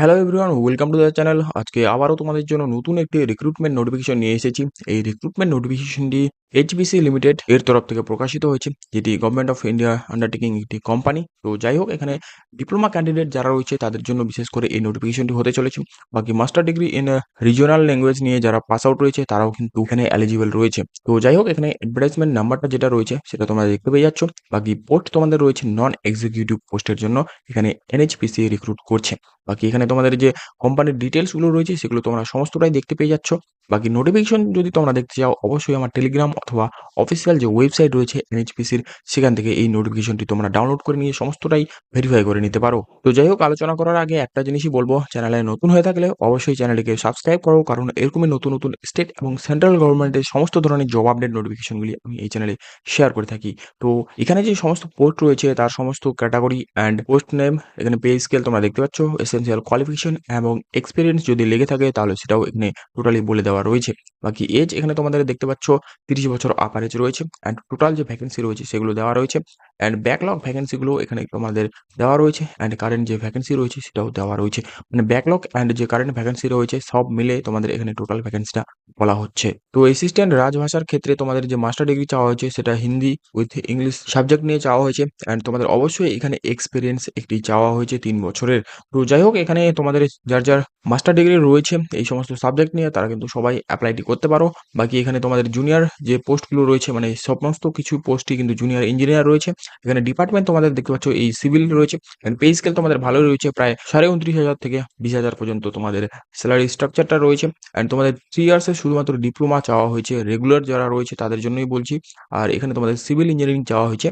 Hello everyone welcome to the channel আজকে আবারও তোমাদের জন্য নতুন একটি রিক্রুটমেন্ট নোটিফিকেশন নিয়ে এসেছি। এই রিক্রুটমেন্ট নোটিফিকেশনটি এইচবিসি লিমিটেড এর তরফ থেকে প্রকাশিত হয়েছে, যেটি গভর্নমেন্ট অফ ইন্ডিয়া আন্ডারটেকিং একটি কোম্পানি তো যাই হোক, এখানে ডিপ্লোমা ক্যান্ডিডেট যারা রয়েছে, তাদের জন্য বিশেষ করে এই নোটিফিকেশনটি হতে চলেছে। বাকি master degree in regional language নিয়ে যারা পাস আউট রয়েছে, তারাও কিন্তু এখানে এলিজিবল রয়েছে। তো যাই হোক, এখানে অ্যাডভার্টাইজমেন্ট নাম্বারটা যেটা রয়েছে, সেটা তোমরা দেখতে পেয়ে যাচ্ছ। বাকি পোস্ট তোমাদের রয়েছে নন এক্সিকিউটিভ পোস্টের জন্য, এখানে এনএইচপিসি রিক্রুট করছে। বাকি এখানে তোমাদের যে কোম্পানির ডিটেলসগুলো রয়েছে সেগুলো তোমরা সমস্তটাই দেখতে পেয়ে যাচ্ছ। বাকি নোটিফিকেশন যদি তোমরা দেখতে চাও, অবশ্যই আমার টেলিগ্রাম অথবা অফিসিয়াল যে ওয়েবসাইট রয়েছে এনএইচপিসির সেখান থেকে এই নোটিফিকেশনটি তোমরা ডাউনলোড করে নিয়ে সমস্তটাই ভেরিফাই করে নিতে পারো। তো যাই হোক, আলোচনা করার আগে একটা জিনিসই বলব চ্যানেলে নতুন হয়ে থাকলে অবশ্যই চ্যানেলটিকে সাবস্ক্রাইব করো, কারণ এরকমই নতুন নতুন স্টেট এবং সেন্ট্রাল গভর্নমেন্টের সমস্ত ধরনের জব আপডেট নোটিফিকেশনগুলি আমি এই চ্যানেলে শেয়ার করে থাকি। তো এখানে যে সমস্ত পোস্ট রয়েছে, তার সমস্ত ক্যাটাগরি অ্যান্ড পোস্ট নেম এখানে পে স্কেল তোমরা দেখতে পাচ্ছ এসেন্সিয়াল কোয়ালিফিকেশন এবং এক্সপিরিয়েন্স যদি লেগে থাকে, তাহলে সেটাও এখানে টোটালি বলে দেওয়া রয়েছে। বাকি এজ এখানে তোমাদের দেখতে পাচ্ছ, তিরিশ বছর আপার এজ রয়েছে। অ্যান্ড টোটাল যে ভ্যাকেন্সি রয়েছে, সেগুলো দেওয়া রয়েছে। অ্যান্ড ব্যাকলগ ভ্যাকেন্সিগুলো এখানে তোমাদের দেওয়া রয়েছে অ্যান্ড কারেন্ট যে ভ্যাকেন্সি রয়েছে সেটাও দেওয়া রয়েছে। মানে ব্যাকলগ অ্যান্ড যে কারেন্ট ভ্যাকেন্সি রয়েছে সব মিলে তোমাদের এখানে টোটাল ভ্যাকেন্সিটা বলা হচ্ছে। তো অ্যাসিস্ট্যান্ট রাজভাষার ক্ষেত্রে তোমাদের যে মাস্টার ডিগ্রি চাওয়া হয়েছে সেটা হিন্দি উইথ ইংলিশ সাবজেক্ট নিয়ে চাওয়া হয়েছে অ্যান্ড তোমাদের অবশ্যই এখানে এক্সপিরিয়েন্স একটি চাওয়া হয়েছে তিন বছরের। তো যাই হোক, এখানে তোমাদের যার যার মাস্টার ডিগ্রি রয়েছে এই সমস্ত সাবজেক্ট নিয়ে তারা কিন্তু সবাই অ্যাপ্লাইটি করতে পারো। বাকি এখানে তোমাদের জুনিয়র যে পোস্টগুলো রয়েছে মানে সমস্ত কিছু পোস্টই কিন্তু জুনিয়র ইঞ্জিনিয়ার রয়েছে। এখানে ডিপার্টমেন্ট তোমাদের দেখতে পাচ্ছ, এই সিভিল রয়েছে পে স্কেল তোমাদের ভালোই রয়েছে, প্রায় সাড়ে উনত্রিশ হাজার থেকে বিশ হাজার পর্যন্ত তোমাদের স্যালারি স্ট্রাকচারটা রয়েছে অ্যান্ড তোমাদের থ্রি ইয়ার্সের শুধুমাত্র ডিপ্লোমা চাওয়া হয়েছে রেগুলার যারা রয়েছে তাদের জন্যই বলছি, আর এখানে তোমাদের সিভিল ইঞ্জিনিয়ারিং চাওয়া হয়েছে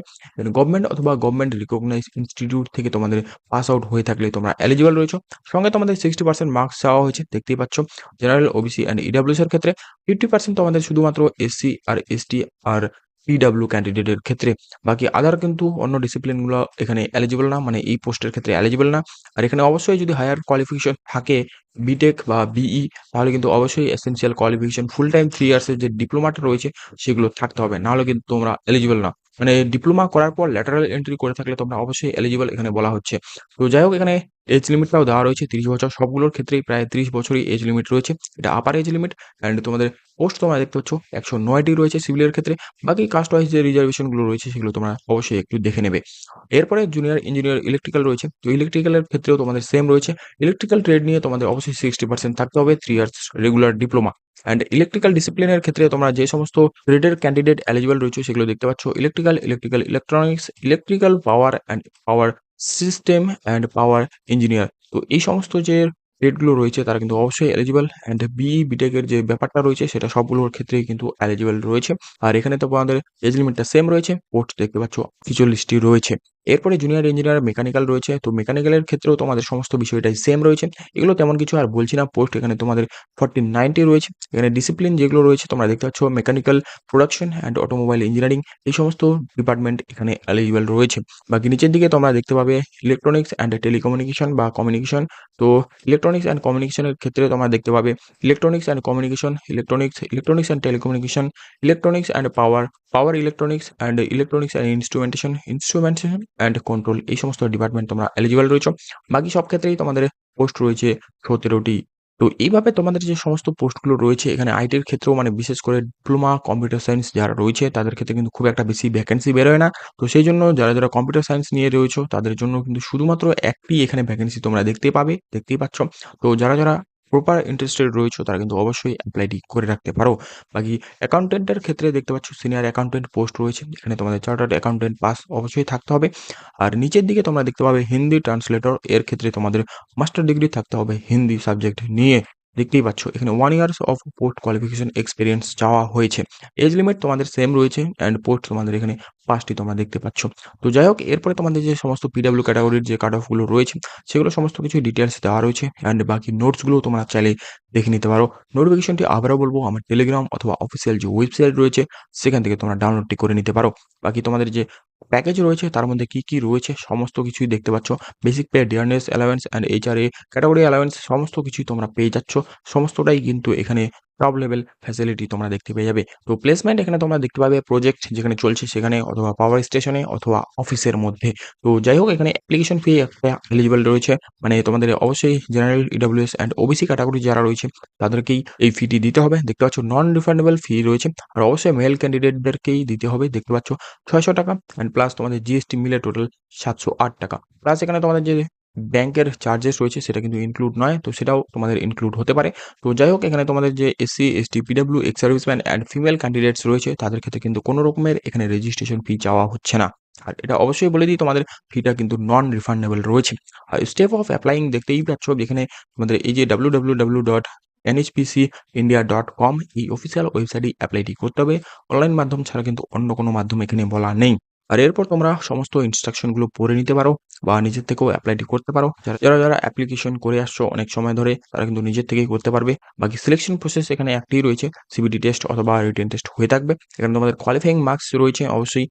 গভর্নমেন্ট অথবা গভর্নমেন্ট রিকগনাইজ ইনস্টিটিউট থেকে তোমাদের পাস আউট হয়ে থাকলে তোমরা এলিজিবল রয়েছে, সঙ্গে তোমাদের সিক্সটি পার্সেন্ট মার্কস চাওয়া হয়েছে, দেখতেই পাচ্ছ জেনারেল ওবিসি অ্যান্ড ইডাব্লিউস এর ক্ষেত্রে ফিফটি পার্সেন্ট তোমাদের শুধুমাত্র এসসি আর এসটি আর পিডাব্লিউ ক্যান্ডিডেটের ক্ষেত্রে। বাকি আদার কিন্তু অন্য ডিসিপ্লিনগুলো এখানে এলিজিবল না মানে এই পোস্টের ক্ষেত্রে এলিজিবল না। আর এখানে অবশ্যই যদি হায়ার কোয়ালিফিকেশন থাকে বিটেক বা বিই তাহলে কিন্তু অবশ্যই essential qualification full time three ইয়ার্সের যে ডিপ্লোমাটা রয়েছে, সেগুলো থাকতে হবে। নাহলে কিন্তু তোমরা এলিজিবল না। মানে ডিপ্লোমা করার পর ল্যাটারাল এন্ট্রি করে থাকলে তোমরা অবশ্যই এলিজিবল এখানে বলা হচ্ছে। তো যাই হোক, এখানে এজ লিমিটটাও দেওয়া রয়েছে, তিরিশ বছর। সবগুলোর ক্ষেত্রেই প্রায় তিরিশ বছরই এজ লিমিট রয়েছে। এটা আপার এজ লিমিট অ্যান্ড তোমাদের পোস্ট তোমরা দেখতে পাচ্ছ, একশো নয়টি রয়েছে সিভিলের ক্ষেত্রে। বাকি কাস্ট ওয়াইজ যে রিজার্ভেশনগুলো রয়েছে, সেগুলো তোমরা অবশ্যই একটু দেখে নেবে। এরপরে জুনিয়র ইঞ্জিনিয়ার ইলেকট্রিক্যাল রয়েছে। তো ইলেকট্রিক্যালের ক্ষেত্রেও তোমাদের সেম রয়েছে। ইলেকট্রিক্যাল ট্রেড নিয়ে তোমাদের অবশ্যই সিক্সটি পার্সেন্ট থাকতে হবে three years regular diploma and electrical ডিসিপ্লিনের ক্ষেত্রে তোমরা যে সমস্ত ট্রেডের ক্যান্ডিডেট এলিজিবল রয়েছে সেগুলো দেখতে পাচ্ছ। Electrical electrical electronics electrical power and power system and power engineer তো এই সমস্ত যে ট্রেডগুলো রয়েছে তারা কিন্তু অবশ্যই এলিজিবল অ্যান্ড বি বিটেকের যে ব্যাপারটা রয়েছে সেটা সবগুলোর ক্ষেত্রেই কিন্তু এলিজিবল রয়েছে। আর এখানে তো আমাদের এজ লিমিটটা সেম রয়েছে। পোস্ট দেখতে পাচ্ছ ছিচল্লিশটি রয়েছে। এরপরে জুনিয়র ইঞ্জিনিয়ার মেকানিক্যাল রয়েছে, তো মেকানিক্যালের ক্ষেত্রেও তোমাদের সমস্ত বিষয়টাই সেম রয়েছে। এগুলো তেমন কিছু আর বলছি না পোস্ট এখানে তোমাদের ফর্টি নাইনটি রয়েছে। এখানে ডিসিপ্লিন যেগুলো রয়েছে, তোমরা দেখতে পাচ্ছ mechanical production and automobile engineering এই সমস্ত ডিপার্টমেন্ট এখানে এলিজিবল রয়েছে। বাকি নিচের দিকে তোমরা দেখতে পাবে ইলেকট্রনিক্স অ্যান্ড টেলিকমিউনিকেশন বা কমিউনিকেশন তো ইলেকট্রনিক্স অ্যান্ড কমিউনিকেশনের ক্ষেত্রে তোমরা দেখতে পাবে electronics and communication electronics electronics and telecommunication electronics and power power electronics and electronics and instrumentation instrumentation and control এই সমস্ত ডিপার্টমেন্ট তোমরা এলিজিবল রয়েছে। বাকি সব ক্ষেত্রেই তোমাদের পোস্ট রয়েছে সতেরোটি। তো এইভাবে তোমাদের যে সমস্ত পোস্টগুলো রয়েছে, এখানে আইটির ক্ষেত্রেও মানে বিশেষ করে ডিপ্লোমা কম্পিউটার সায়েন্স যারা রয়েছে, তাদের ক্ষেত্রে কিন্তু খুব একটা বেশি ভ্যাকেন্সি বেরোয় না। তো সেই জন্য যারা যারা কম্পিউটার সায়েন্স নিয়ে রয়েছে, তাদের জন্য কিন্তু শুধুমাত্র একটি এখানে ভ্যাকেন্সি তোমরা দেখতে পাবে, দেখতেই পাচ্ছ। তো যারা যারা প্রপার ইন্টারেস্টেড রয়েছে, তারা কিন্তু অবশ্যই অ্যাপ্লাইটি করে রাখতে পারো। বাকি অ্যাকাউন্টেন্টের ক্ষেত্রে দেখতে পাচ্ছ সিনিয়র অ্যাকাউন্টেন্ট পোস্ট রয়েছে। এখানে তোমাদের চার্টার্ড অ্যাকাউন্টেন্ট পাস অবশ্যই থাকতে হবে। আর নিচের দিকে তোমরা দেখতে পাবে, হিন্দি ট্রান্সলেটর এর ক্ষেত্রে তোমাদের মাস্টার ডিগ্রি থাকতে হবে হিন্দি সাবজেক্ট নিয়ে। দেখতেই পাচ্ছ, এখানে one years of post qualification experience চাওয়া হয়েছে। এজ লিমিট তোমাদের সেম রয়েছে অ্যান্ড পোস্ট তোমাদের এখানে পাঁচটি তোমরা দেখতে পাচ্ছ। তো যাই হোক, এরপরে তোমাদের যে সমস্ত পিডাব্লিউ ক্যাটাগরির যে কাট অফগুলো রয়েছে, সেগুলো সমস্ত কিছু ডিটেলস দেওয়া রয়েছে অ্যান্ড বাকি নোটসগুলো তোমরা চাইলে দেখে নিতে পারো। নোটিফিকেশনটি আবারও বলব, আমার টেলিগ্রাম অথবা অফিসিয়াল যে ওয়েবসাইট রয়েছে, সেখান থেকে তোমরা ডাউনলোডটি করে নিতে পারো। বাকি তোমাদের যে প্যাকেজ রয়েছে, তার মধ্যে কি কি রয়েছে সমস্ত কিছুই দেখতে পাচ্ছ। Basic pay dearness allowance and HRA category allowance সমস্ত কিছুই তোমরা পেয়ে যাচ্ছ। সমস্তটাই কিন্তু এখানে টপ লেভেল ফ্যাসিলিটি তোমরা দেখতে পেয়ে যাবে। তো প্লেসমেন্ট এখানে তোমরা দেখতে পাবে প্রজেক্ট যেখানে চলছে সেখানে অথবা পাওয়ার স্টেশনে অথবা অফিসের মধ্যে। তো যাই হোক, এখানে অ্যাপ্লিকেশন ফি একটা এলিজিবল রয়েছে। মানে তোমাদের অবশ্যই general EWS and OBC category যারা রয়েছে, তাদেরকেই এই ফিটি দিতে হবে। দেখতে পাচ্ছ নন রিফান্ডেবল ফি রয়েছে। আর অবশ্যই মেল ক্যান্ডিডেটদেরকেই দিতে হবে। দেখতে পাচ্ছ ছয়শো টাকা অ্যান্ড প্লাস তোমাদের জিএসটি মিলে টোটাল সাতশো আট টাকা। প্লাস এখানে তোমাদের যে ব্যাংকের চার্জেস রয়েছে, সেটা কিন্তু ইনক্লুড নয়, তো সেটাও তোমাদের ইনক্লুড হতে পারে। তো যাই হোক, এখানে তোমাদের যে SC ST PW ex serviceman and female candidates রয়েছে, তাদের ক্ষেত্রে কিন্তু কোনো রকমের এখানে রেজিস্ট্রেশন ফি চাওয়া হচ্ছে না। আর এটা অবশ্যই বলে দিই, তোমাদের ফিটা কিন্তু নন রিফান্ডেবল রয়েছে। আর স্টেপ অফ অ্যাপ্লাইং দেখতেই পাচ্ছ, যেখানে তোমাদের এই যে W W W dot NHPC India dot com এই অফিসিয়াল ওয়েবসাইটে অ্যাপ্লাইটি করতে হবে। অনলাইন মাধ্যম ছাড়া কিন্তু অন্য কোনো মাধ্যম এখানে বলা নেই। আর এরপর তোমরা সমস্ত ইনস্ট্রাকশনগুলো পড়ে নিতে পারো। বা নিজের থেকেও অ্যাপ্লাইটি করতে পারো। যারা যারা অ্যাপ্লিকেশন করে আসছো অনেক সময় ধরে, তারা কিন্তু নিজের থেকেই করতে পারবে। বাকি সিলেকশন প্রসেস এখানে একটাই রয়েছে সিবিটি টেস্ট অথবা রিটেন টেস্ট হয়ে থাকবে। এখানে তোমাদের কোয়ালিফাইং মার্কস রয়েছে অবশ্যই।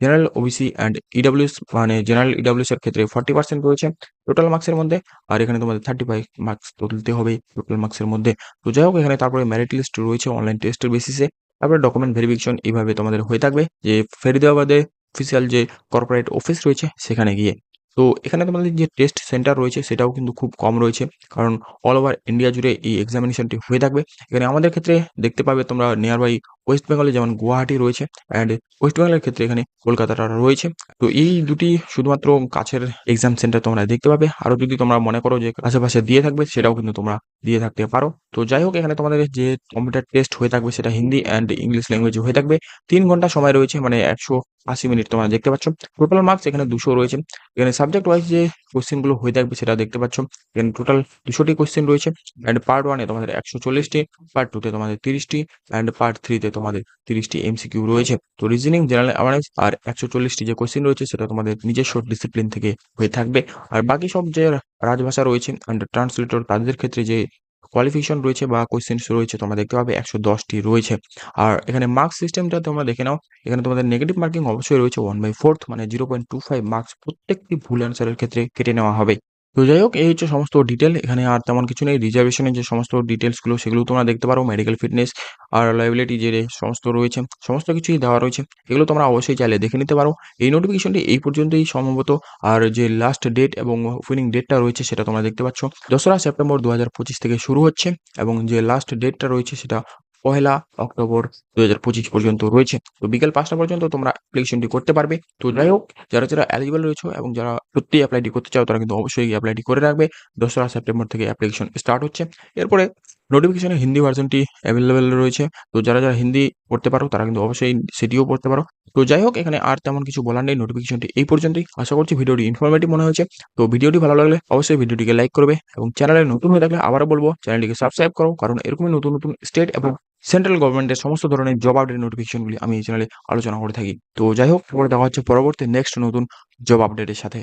জেনারেল ওবিসি অ্যান্ড ইডাব্লিউএস মানে জেনারেল ইডাব্লিউএস এর ক্ষেত্রে ফর্টি পার্সেন্ট রয়েছে টোটাল মার্কসের মধ্যে। আর এখানে তোমাদের থার্টি ফাইভ মার্কস তুলতে হবে টোটাল মার্কসের মধ্যে। তো যাই হোক, এখানে তারপরে মেরিট লিস্ট রয়েছে অনলাইন টেস্টের বেসিসে তারপরে ডকুমেন্ট ভেরিফিকেশন এইভাবে তোমাদের হয়ে থাকবে। যে ফেরিদাবাদে অফিসিয়াল যে কর্পোরেট অফিস রয়েছে, সেখানে গিয়ে। তো এখানে তোমাদের যে টেস্ট সেন্টার রয়েছে সেটাও কিন্তু খুব কম রয়েছে। কারণ অল ওভার ইন্ডিয়া জুড়ে এই এক্সামিনেশনটি হয়ে থাকবে। এখানে আমাদের ক্ষেত্রে দেখতে পাবে তোমরা নিয়ার বাই ওয়েস্ট বেঙ্গলে যেমন গুয়াহাটি রয়েছে অ্যান্ড ওয়েস্ট বেঙ্গলের ক্ষেত্রে এখানে কলকাতাটা রয়েছে। তো এই দুটি শুধুমাত্র কাছের এক্সাম সেন্টার তোমরা দেখতে পাবে। আরও যদি তোমরা মনে করো যে আশেপাশে দিয়ে থাকবে, সেটাও কিন্তু তোমরা দিয়ে থাকতে পারো। তো যাই হোক, এখানে তোমাদের যে কম্পিউটার টেস্ট হয়ে থাকবে সেটা হিন্দি অ্যান্ড ইংলিশ ল্যাঙ্গুয়েজে হয়ে থাকবে। তিন ঘণ্টা সময় রয়েছে মানে একশো আশি মিনিট তোমরা দেখতে পাচ্ছ। টোটাল মার্কস এখানে দুশো রয়েছে। এখানে সাবজেক্ট ওয়াইজ যে কোশ্চেনগুলো হয়ে থাকবে সেটা দেখতে পাচ্ছ। এখানে টোটাল দুশোটি কোশ্চেন রয়েছে। অ্যান্ড পার্ট ওয়ানে তোমাদের একশো চল্লিশটি পার্ট টুতে তোমাদের তিরিশটি অ্যান্ড পার্ট থ্রিতে তোমাদের তিরিশটি এমসিকিউ রয়েছে। তো রিজনিং জেনারেল অ্যাওয়ারনেস আর একশো চল্লিশটি যে কোশ্চেন রয়েছে সেটা তোমাদের নিজস্ব ডিসিপ্লিন থেকে হয়ে থাকবে। আর বাকি সব যে রাজভাষা রয়েছে অ্যান্ড ট্রান্সলেটর তাদের ক্ষেত্রে যে কোয়ালিফিকেশন রয়েছে বা কোয়েশ্চেন্স রয়েছে, তোমরা দেখতে পাবে একশো দশটি রয়েছে। আর এখানে মার্কস সিস্টেমটা তোমরা দেখে নাও, এখানে তোমাদের নেগেটিভ মার্কিং অবশ্যই রয়েছে ওয়ান বাই ফোর্থ মানে zero point two five marks প্রত্যেকটি ভুল অ্যান্সারের ক্ষেত্রে কেটে নেওয়া হবে। তো যাই হোক, এই হচ্ছে সমস্ত ডিটেল এখানে আর তেমন কিছু নেই। রিজার্ভেশনের যে সমস্ত ডিটেলসগুলো সেগুলো তোমরা দেখতে পারো। মেডিকেল ফিটনেস আর লাইবিলিটি যে সমস্ত রয়েছে, সমস্ত কিছুই দেওয়া রয়েছে। এগুলো তোমরা অবশ্যই চাইলে দেখে নিতে পারো। এই নোটিফিকেশনটি এই পর্যন্তই সম্ভবত। আর যে লাস্ট ডেট এবং ওপেনিং ডেটটা রয়েছে, সেটা তোমরা দেখতে পাচ্ছ। দোসরা সেপ্টেম্বর দু হাজার পঁচিশ থেকে শুরু হচ্ছে এবং যে লাস্ট ডেটটা রয়েছে, সেটা পহেলা অক্টোবর দু পর্যন্ত রয়েছে। তো বিকেল পাঁচটা পর্যন্ত তোমরা অ্যাপ্লিকেশনটি করতে পারবে। তো যাই হোক, যারা যারা এলিজিবল রয়েছে এবং যারা সত্যি অ্যাপ্লাইটি করতে চাও, তারা কিন্তু অবশ্যই অ্যাপ্লাইটি করে রাখবে। দোসরা সেপ্টেম্বর থেকে অ্যাপ্লিকেশন স্টার্ট হচ্ছে। এরপরে নোটিফিকেশনের হিন্দি ভার্সনটি অ্যাভেলেবেল রয়েছে। তো যারা যারা হিন্দি পড়তে পারো, তারা কিন্তু অবশ্যই সেটিও পড়তে পারো। তো যাই হোক, এখানে আর তেমন কিছু বলার নেই নোটিফিকেশনটি এই পর্যন্তই। আশা করছি ভিডিওটি ইনফরমেটিভ মনে হয়েছে। তো ভিডিওটি ভালো লাগলে অবশ্যই ভিডিওটিকে লাইক করবে এবং চ্যানেলে নতুন হয়ে থাকলে আবারও বলব চ্যানেলটিকে সাবস্ক্রাইব করো, কারণ এরকমই নতুন নতুন স্টেট এবং সেন্ট্রাল গভর্নমেন্টের সমস্ত ধরনের জব আপডেট নোটিফিকেশনগুলি আমি এই চ্যানেলে আলোচনা করে থাকি। তো যাই হোক পরে দেখা হচ্ছে পরবর্তী নেক্সট নতুন জব আপডেটের সাথে।